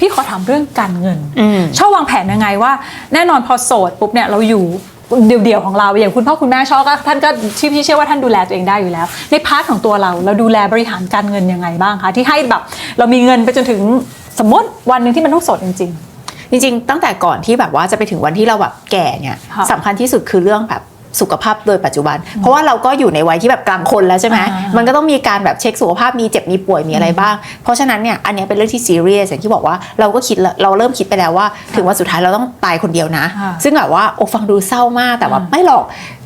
พี่ขอถามเรื่องการเงินอืมชอบวางแผนยังไงว่า แน่นอนพอโสดปุ๊บเนี่ยเราอยู่เดี่ยวๆของเราอย่างคุณพ่อคุณแม่ชอบก็ท่านก็ที่พี่เชื่อว่าท่านดูแลตัวเองได้อยู่แล้ว ในพาร์ทของตัวเราเราดูแลบริหารการเงินยังไงบ้างคะที่ให้แบบเรามีเงินไปจนถึงสมมติวันหนึ่งที่มันต้องโสดจริงจริง ๆ ตั้งแต่ก่อนที่แบบว่าจะไปถึงวันที่เราแบบแก่เนี่ยค่ะสำคัญที่สุดคือเรื่องแบบ สุขภาพโดยปัจจุบัน เพราะว่าเราก็อยู่ในวัยที่แบบกลางคนแล้วใช่ไหมอ่ามัมันก็ต้องมีการแบบเช็คสุขภาพมีเจ็บมีป่วยมีอะไรบ้าง เพราะฉะนั้นเนี่ยอันเนี้ยเป็นเรื่องที่ซีเรียสอย่างที่บอกว่าเราก็คิดแล้วเราเริ่มคิดไปแล้วว่า ถึงวันสุดท้ายเราต้องตายคนเดียวนะค่ะซึ่งแบบว่าโอ้ฟังดูเศร้ามากแต่ว่าอ่าไม่หรอก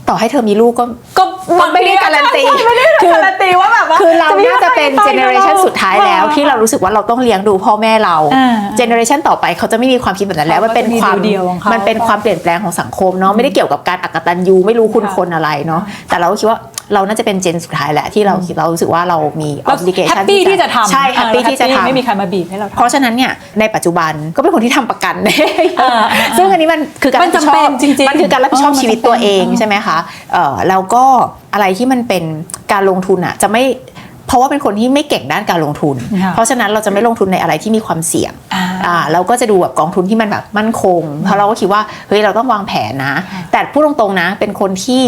ต่อให้เธอมีลูกก็ๆก็มันไม่ได้การันตีไม่ได้คือการันตีว่าแบบว่า คือเรามีน่าจะเป็นใคเจไปเนอเรชันกับ สุดท้ายแล้วที่เรารู้สึกว่าเราต้องเลี้ยงดูพ่อแม่เราอ่าเจเนอเรชันต่อไปเขาจะไม่มีความคิดแบบนั้นแล้วเขามันเป็นก็จะมีความเดี่ยวๆของเขามันเป็นความเปลี่ยนแปลงของสังคมเนาะไม่ได้เกี่ยวกับการอักตันยูไม่รู้คุณค่ะคนอะไรเนาะแต่เราก็คิดว่าเราน่าจะเป็นเจนสุดท้ายแหละที่เราคิดเรารู้สึกว่าเรามีเรา obligation แฮปปี้ที่จะทำใช่แฮปปี้เออที่จะ happy ทำไม่มีใครมาบีบให้เราทำเพราะฉะนั้นเนี่ยในปัจจุบันก็เป็นคนที่ทำประกันอ่าซึ่งอันนี้มันคือการมันจำเป็นรับผิดชอบจริงๆมันคือการรับผิดชอบเออมันชีวิตตัวเองจำเป็นใช่ไหมคะเออแล้วก็อะไรที่มันเป็นการลงทุนอะจะไม่เพ ราะว่าเป็นคนที่ไม่เก่งด้านการลงทุนค่ะเพราะฉะนั้นเราจะไม่ลงทุนในอะไรที่มีความเสี่ยงอ่าอ่าเราก็จะดูแบบกองทุนที่มันแบบมั่นคง เพราะเราก็คิดว่าเฮ้ยเราต้องวางแผนนะค่ะแต่พูดตรงๆนะเป็นคนที่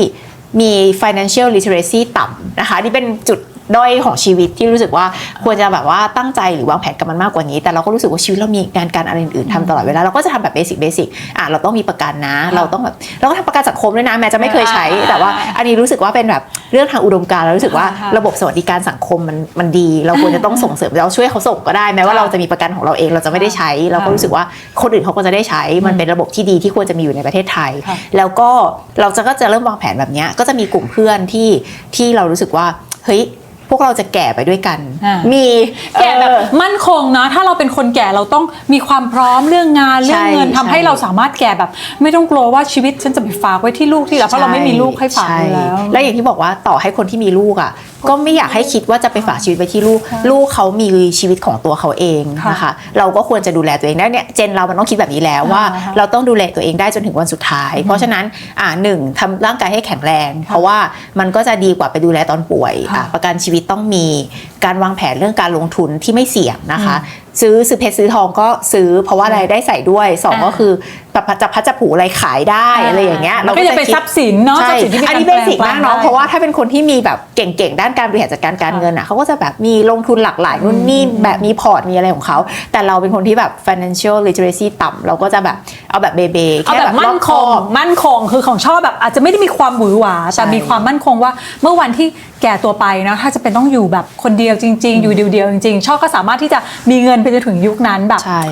มี financial literacy ต่ำนะคะนี่เป็นจุดด้อยของชีวิตที่รู้สึกว่าควรจะแบบว่าตั้งใจหรือวางแผนกับมันมากกว่านี้ แต่เราก็รู้สึกว่าชีวิตเรามีงานการอะไรอื่นๆทำตลอดเวลาเราก็จะทำแบบเบสิกเบสิกอะเราต้องมีประกันนะ เราต้องแบบเราก็ทำประกันสังคมด้วยนะแม้จะไม่เคยใช้อ่าแต่ว่าอันนี้รู้สึกว่าเป็นแบบเรื่องทางอุดมการณ์เรารู้สึกว่าค่ะระบบสวัสดิการสังคมมันมันดี เราควรจะต้องส่งเสริมเราช่วยเขาส่งก็ได้แม้ว่าค่ะเราจะมีประกันของเราเองเราจะไม่ได้ใช้ เราก็รู้สึกว่าคนอื่นเขาก็จะได้ใช้มันเป็นระบบที่ดีที่ควรจะมีอยู่ในประเทศไทยค่ะแล้วก็เราจะก็จะเริ่มวางแผนแบบเนี้ยก็จะมีกลุ่มเพื่อนที่ที่เรารู้สึกว่าเฮ้ย พวกเราจะแก่ไปด้วยกัน อ่ามีแก่แบบเออ มั่นคงนะถ้าเราเป็นคนแก่เราต้องมีความพร้อมเรื่องงานเรื่องเงินใช่ทำให้ใช่เราสามารถแก่แบบ ไม่ต้องกลัวว่าชีวิตฉันจะไปฝากไว้ที่ลูกที่แล้วเพราะเราไม่มีลูกให้ฝากอยู่แล้ว ใช่แล้วอย่างที่บอกว่าต่อให้คนที่มีลูกอะ ก็ไม่อยากให้คิดว่าจะไปฝากชีวิตไว้ที่ลูก ลูกเขามีชีวิตของตัวเขาเองค่ะนะคะ เราก็ควรจะดูแลตัวเองได้เนี่ยเจนเรามันต้องคิดแบบนี้แล้วว่า อ่าฮะเราต้องดูแลตัวเองได้จนถึงวันสุดท้าย เพราะฉะนั้นอ่าหนึ่งทำร่างกายให้แข็งแรง เพราะว่ามันก็จะดีกว่าไปดูแลตอนป่วยค่ะ อะประกันชีวิตต้องมีการวางแผนเรื่องการลงทุนที่ไม่เสี่ยงนะคะ ซื้อซื้อเพชรซื้อทองก็ซื้อเพราะว่าอะไรได้ใส่ด้วยสองอ่าก็คือแบบจะพัดจะผูอะไรขายได้อะไรอย่างเงี้ยมันก็จะเป็นคิดทรัพย์สินเนาะใช่ทรัพย์สินที่มีอันการนี้แปเบลงสิกแปลมากงเนาะได้เพราะว่าถ้าเป็นคนที่มีแบบเก่งๆ ด้านการบริหารจัดการการเงินอะเขาก็จะแบบมีลงทุนหลากหลายนู่นนี่แบบมีพอร์ตมีอะไรของเขา แต่เราเป็นคนที่แบบ financial literacy ต่ำเราก็จะแบบ เอาแบบเบเบเอาแค่แบแบบบมั่นคงรอบมั่นคงคือของชอบแบบอาจจะไม่ได้มีความหวือหวาใช่แต่มีความมั่นคงว่าเมื่อวันที่แก่ตัวไปนะถ้าจะเป็นต้องอยู่แบบคนเดียวจริง ๆ อยู่เดียวๆจริงๆชอบก็สามารถที่จะมีเงินไปจนถึงยุคนั้นแบบใช่